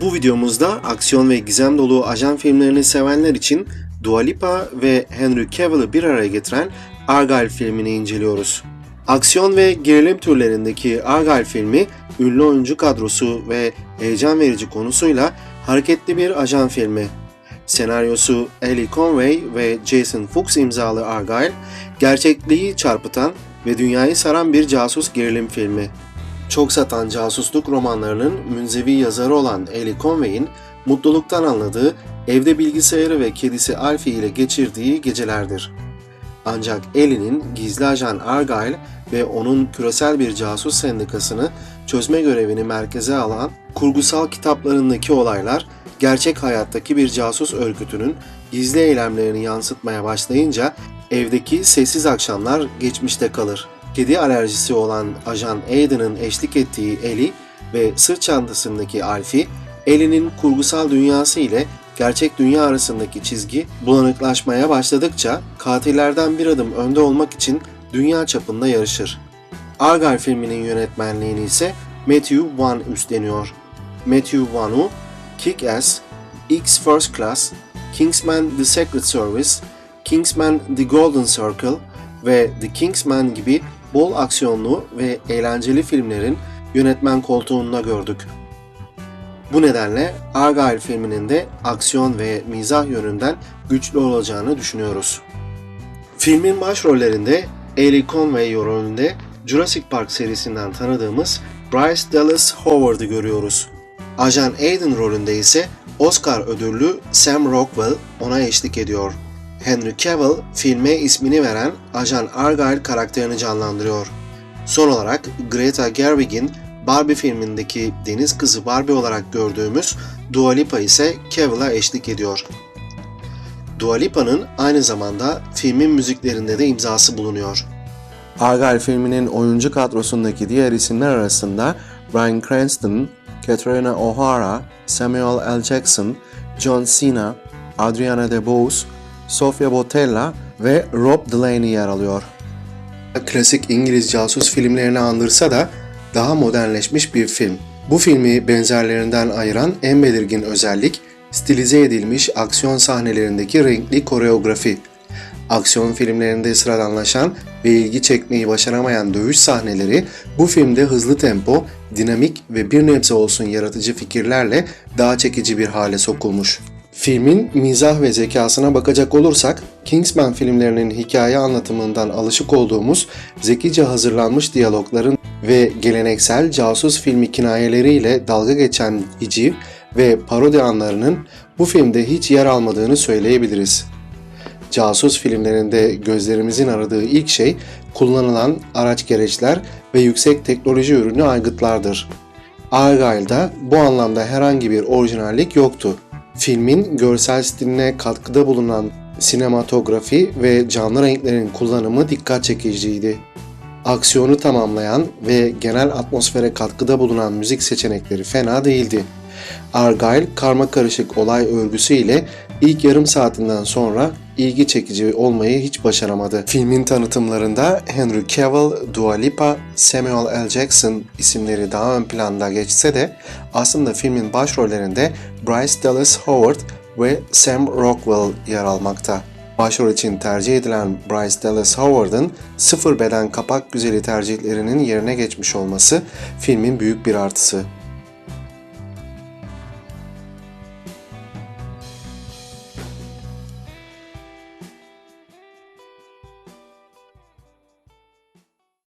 Bu videomuzda aksiyon ve gizem dolu ajan filmlerini sevenler için Dua Lipa ve Henry Cavill'ı bir araya getiren Argyle filmini inceliyoruz. Aksiyon ve gerilim türlerindeki Argyle filmi, ünlü oyuncu kadrosu ve heyecan verici konusuyla hareketli bir ajan filmi. Senaryosu Ellie Conway ve Jason Fuchs imzalı Argyle, gerçekliği çarpıtan ve dünyayı saran bir casus gerilim filmi. Çok satan casusluk romanlarının münzevi yazarı olan Ellie Conway'in mutluluktan anladığı evde bilgisayarı ve kedisi Alfie ile geçirdiği gecelerdir. Ancak Ellie'nin gizli ajan Argyle ve onun küresel bir casus sendikasını çözme görevini merkeze alan kurgusal kitaplarındaki olaylar gerçek hayattaki bir casus örgütünün gizli eylemlerini yansıtmaya başlayınca evdeki sessiz akşamlar geçmişte kalır. Kedi alerjisi olan ajan Aiden'ın eşlik ettiği Ellie ve sırt çantasındaki Alfie, Ellie'nin kurgusal dünyası ile gerçek dünya arasındaki çizgi bulanıklaşmaya başladıkça katillerden bir adım önde olmak için dünya çapında yarışır. Argyle filminin yönetmenliğini ise Matthew Vaughn üstleniyor. Matthew Vaughn'u Kick-Ass, X First Class, Kingsman The Secret Service, Kingsman The Golden Circle ve The Kingsman gibi bol aksiyonlu ve eğlenceli filmlerin yönetmen koltuğunda gördük. Bu nedenle Argyle filminin de aksiyon ve mizah yönünden güçlü olacağını düşünüyoruz. Filmin başrollerinde Ellie Conway rolünde Jurassic Park serisinden tanıdığımız Bryce Dallas Howard'ı görüyoruz. Ajan Aiden rolünde ise Oscar ödüllü Sam Rockwell ona eşlik ediyor. Henry Cavill filme ismini veren Ajan Argyle karakterini canlandırıyor. Son olarak Greta Gerwig'in Barbie filmindeki deniz kızı Barbie olarak gördüğümüz Dua Lipa ise Cavill'a eşlik ediyor. Dua Lipa'nın aynı zamanda filmin müziklerinde de imzası bulunuyor. Argyle filminin oyuncu kadrosundaki diğer isimler arasında Bryan Cranston, Katrina O'Hara, Samuel L. Jackson, John Cena, Adriana DeBose, Sofia Boutella ve Rob Delaney yer alıyor. Klasik İngiliz casus filmlerini andırsa da daha modernleşmiş bir film. Bu filmi benzerlerinden ayıran en belirgin özellik stilize edilmiş aksiyon sahnelerindeki renkli koreografi. Aksiyon filmlerinde sıradanlaşan ve ilgi çekmeyi başaramayan dövüş sahneleri bu filmde hızlı tempo, dinamik ve bir nebze olsun yaratıcı fikirlerle daha çekici bir hale sokulmuş. Filmin mizah ve zekasına bakacak olursak, Kingsman filmlerinin hikaye anlatımından alışık olduğumuz zekice hazırlanmış diyalogların ve geleneksel casus filmi kinayeleriyle dalga geçen hiciv ve parodi anlarının bu filmde hiç yer almadığını söyleyebiliriz. Casus filmlerinde gözlerimizin aradığı ilk şey kullanılan araç gereçler ve yüksek teknoloji ürünü aygıtlardır. Argyle'da bu anlamda herhangi bir orijinallik yoktu. Filmin görsel stiline katkıda bulunan sinematografi ve canlı renklerin kullanımı dikkat çekiciydi. Aksiyonu tamamlayan ve genel atmosfere katkıda bulunan müzik seçenekleri fena değildi. Argyle karma karışık olay örgüsü ile ilk yarım saatinden sonra ilgi çekici olmayı hiç başaramadı. Filmin tanıtımlarında Henry Cavill, Dua Lipa, Samuel L. Jackson isimleri daha ön planda geçse de aslında filmin başrollerinde Bryce Dallas Howard ve Sam Rockwell yer almakta. Başrol için tercih edilen Bryce Dallas Howard'ın sıfır beden kapak güzeli tercihlerinin yerine geçmiş olması filmin büyük bir artısı.